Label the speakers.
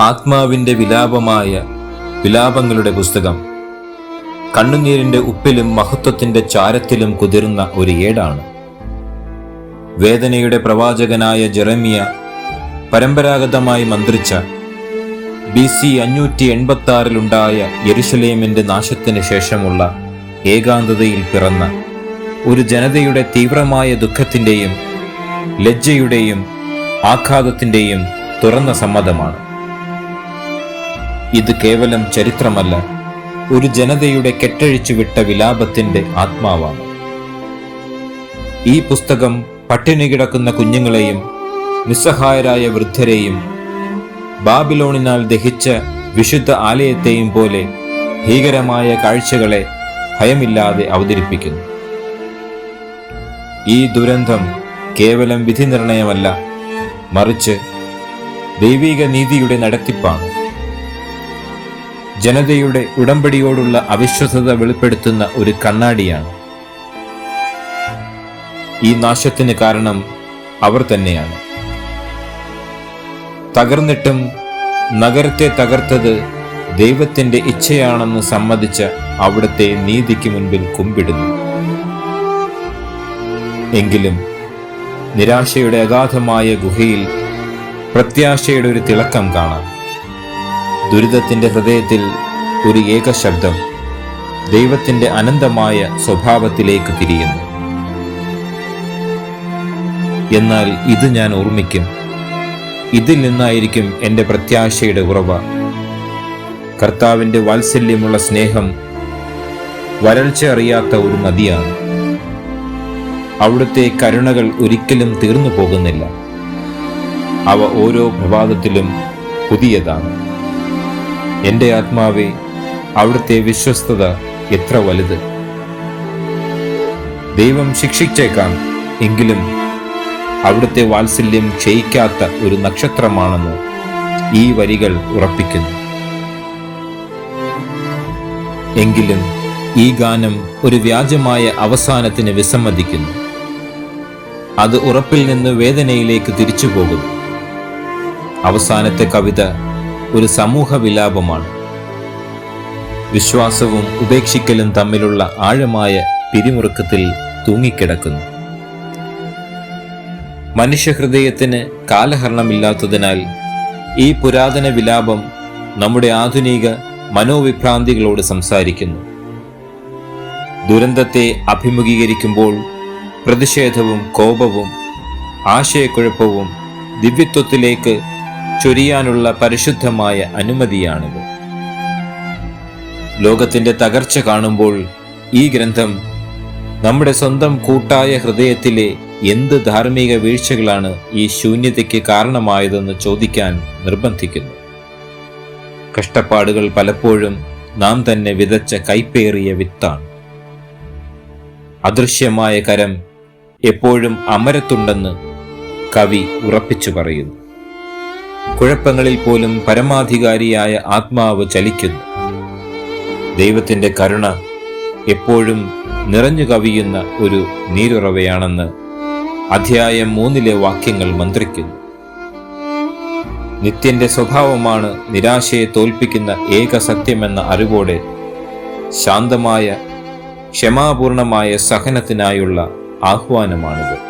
Speaker 1: ആത്മാവിന്റെ വിലാപമായ വിലാപങ്ങളുടെ പുസ്തകം. കണ്ണുനീരിന്റെ ഉപ്പിലും മഹത്വത്തിന്റെ ചാരത്തിലും കുതിർന്ന ഒരു ഏടാണ്. വേദനയുടെ പ്രവാചകനായ ജെറമിയ പരമ്പരാഗതമായി മന്ത്രിച്ച ബി സി അഞ്ഞൂറ്റി എൺപത്തി ആറിലുണ്ടായ യരുഷലേമിന്റെ നാശത്തിന് ശേഷമുള്ള ഏകാന്തതയിൽ പിറന്ന ഒരു ജനതയുടെ തീവ്രമായ ദുഃഖത്തിന്റെയും ലജ്ജയുടെയും ആഘാതത്തിന്റെയും തുറന്ന സമ്മതമാണ്. ഇത് കേവലം ചരിത്രമല്ല ഒരു ജനതയുടെ കെട്ടഴിച്ചുവിട്ട വിലാപത്തിന്റെ ആത്മാവാണ്. ഈ പുസ്തകം പട്ടിണി കിടക്കുന്ന കുഞ്ഞുങ്ങളെയും നിസ്സഹായരായ വൃദ്ധരെയും ബാബിലോണിനാൽ ദഹിച്ച വിശുദ്ധ ആലയത്തെയും പോലെ ഭീകരമായ കാഴ്ചകളെ ഭയമില്ലാതെ അവതരിപ്പിക്കുന്നു. ഈ ദുരന്തം കേവലം വിധി നിർണയമല്ല മറിച്ച് ദൈവിക നീതിയുടെ നടത്തിപ്പാണ്. ജനതയുടെ ഉടമ്പടിയോടുള്ള അവിശ്വസത വെളിപ്പെടുത്തുന്ന ഒരു കണ്ണാടിയാണ്. ഈ നാശത്തിന് കാരണം അവർ തന്നെയാണ്. തകർന്നിട്ടും നഗരത്തെ തകർത്തത് ദൈവത്തിന്റെ ഇച്ഛയാണെന്ന് സമ്മതിച്ച അവിടുത്തെ നീതിക്ക് മുൻപിൽ കുമ്പിടുന്നു. എങ്കിലും നിരാശയുടെ അഗാധമായ ഗുഹയിൽ പ്രത്യാശയുടെ ഒരു തിളക്കം കാണാം. ദുരിതത്തിന്റെ ഹൃദയത്തിൽ ഒരു ഏക ശബ്ദം ദൈവത്തിന്റെ അനന്തമായ സ്വഭാവത്തിലേക്ക് തിരിയുന്നു. എന്നാൽ ഇത് ഞാൻ ഓർമ്മിക്കും. ഇതിൽ നിന്നായിരിക്കും എന്റെ പ്രത്യാശയുടെ ഉറവ. കർത്താവിന്റെ വാത്സല്യമുള്ള സ്നേഹം വരൾച്ച അറിയാത്ത ഒരു നദിയാണ്. അവിടുത്തെ കരുണകൾ ഒരിക്കലും തീർന്നു പോകുന്നില്ല. അവ ഓരോ പ്രഭാതത്തിലും പുതിയതാണ്. എന്റെ ആത്മാവെ അവിടുത്തെ വിശ്വസ്തത എത്ര വലുത്. ദൈവം ശിക്ഷിച്ചേക്കാം എങ്കിലും അവിടുത്തെ വാത്സല്യം ക്ഷയിക്കാത്ത ഒരു നക്ഷത്രമാണെന്ന് ഈ വരികൾ ഉറപ്പിക്കുന്നു. എങ്കിലും ഈ ഗാനം ഒരു വ്യാജമായ അവസാനത്തിന് വിസമ്മതിക്കുന്നു. അത് ഉറപ്പിൽ നിന്ന് വേദനയിലേക്ക് തിരിച്ചു പോകുന്നു അവസാനത്തെ കവിത ഒരു സമൂഹ വിലാപമാണ്. വിശ്വാസവും ഉപേക്ഷിക്കലും തമ്മിലുള്ള ആഴമായ പിരിമുറുക്കത്തിൽ തൂങ്ങിക്കിടക്കുന്നു. മനുഷ്യഹൃദയത്തിന് കാലഹരണമില്ലാത്തതിനാൽ ഈ പുരാതന വിലാപം നമ്മുടെ ആധുനിക മനോവിഭ്രാന്തികളോട് സംസാരിക്കുന്നു. ദുരന്തത്തെ അഭിമുഖീകരിക്കുമ്പോൾ പ്രതിഷേധവും കോപവും ആശയക്കുഴപ്പവും ദിവ്യത്വത്തിലേക്ക് ചൊരിയാനുള്ള പരിശുദ്ധമായ അനുമതിയാണിത്. ലോകത്തിന്റെ തകർച്ച കാണുമ്പോൾ ഈ ഗ്രന്ഥം നമ്മുടെ സ്വന്തം കൂട്ടായ ഹൃദയത്തിലെ എന്ത് ധാർമ്മിക വീഴ്ചകളാണ് ഈ ശൂന്യതയ്ക്ക് കാരണമായതെന്ന് ചോദിക്കാൻ നിർബന്ധിക്കുന്നു. കഷ്ടപ്പാടുകൾ പലപ്പോഴും നാം തന്നെ വിതച്ച കൈപ്പേറിയ വിത്താണ്. അദൃശ്യമായ കരം എപ്പോഴും അമരത്തുണ്ടെന്ന് കവി ഉറപ്പിച്ചു പറയുന്നു. കുഴപ്പങ്ങളിൽ പോലും പരമാധികാരിയായ ആത്മാവ് ചലിക്കുന്നു. ദൈവത്തിന്റെ കരുണ എപ്പോഴും നിറഞ്ഞു കവിയുന്ന ഒരു നീരുറവയാണെന്ന് അധ്യായം മൂന്നിലെ വാക്യങ്ങൾ മന്ത്രിക്കുന്നു. നിത്യന്റെ സ്വഭാവമാണ് നിരാശയെ തോൽപ്പിക്കുന്ന ഏക സത്യമെന്ന അറിവോടെ ശാന്തമായ ക്ഷമാപൂർണമായ സഹനത്തിനായുള്ള ആഹ്വാനമാണിത്.